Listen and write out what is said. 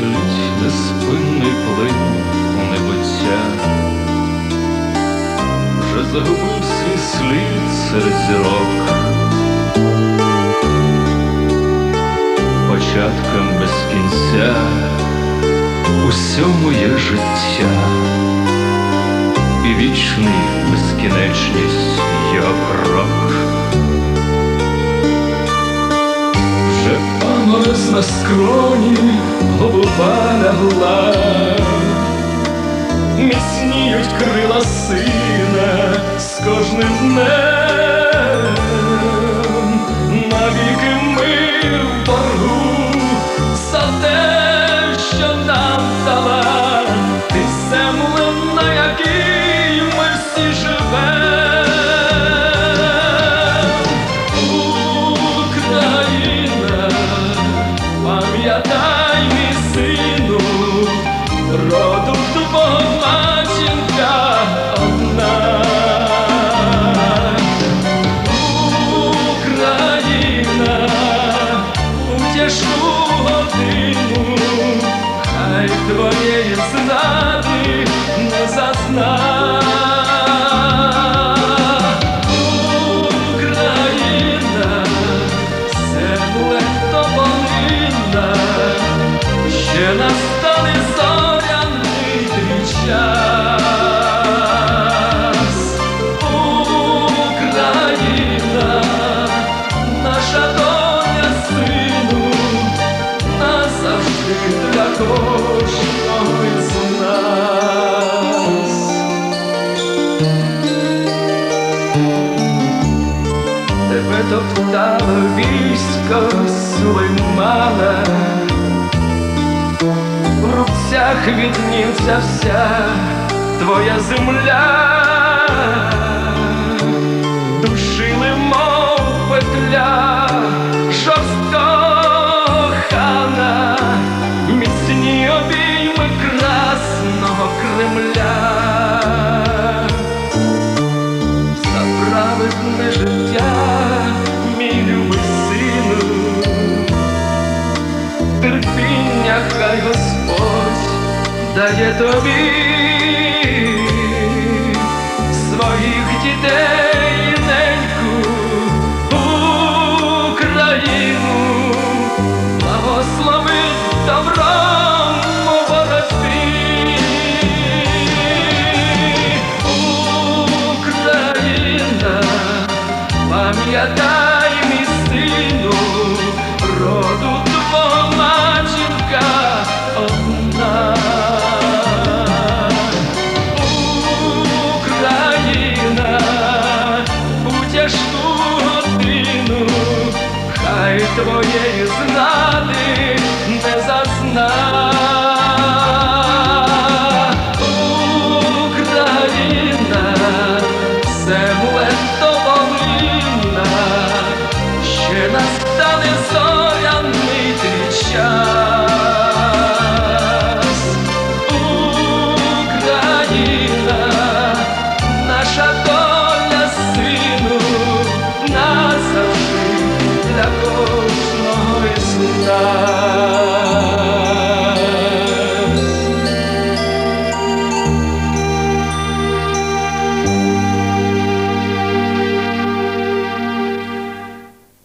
спішить спинний плин у небуття, вже загубив свій слід серед зірок, початком без кінця усьому є життя, і вічний безкінечність його крок. На скроні голуба лягла, міцніють крила сина з кожним днем, кожного із нас. Тебе топтало військо Сулеймана, в рубцях віднівся вся твоя земля, Кремля за праведне життя, мій любий сину, терпіння хай Господь дає тобі своїх дітей, твоєї знати не зазна. Україна, земле ще настане зоряний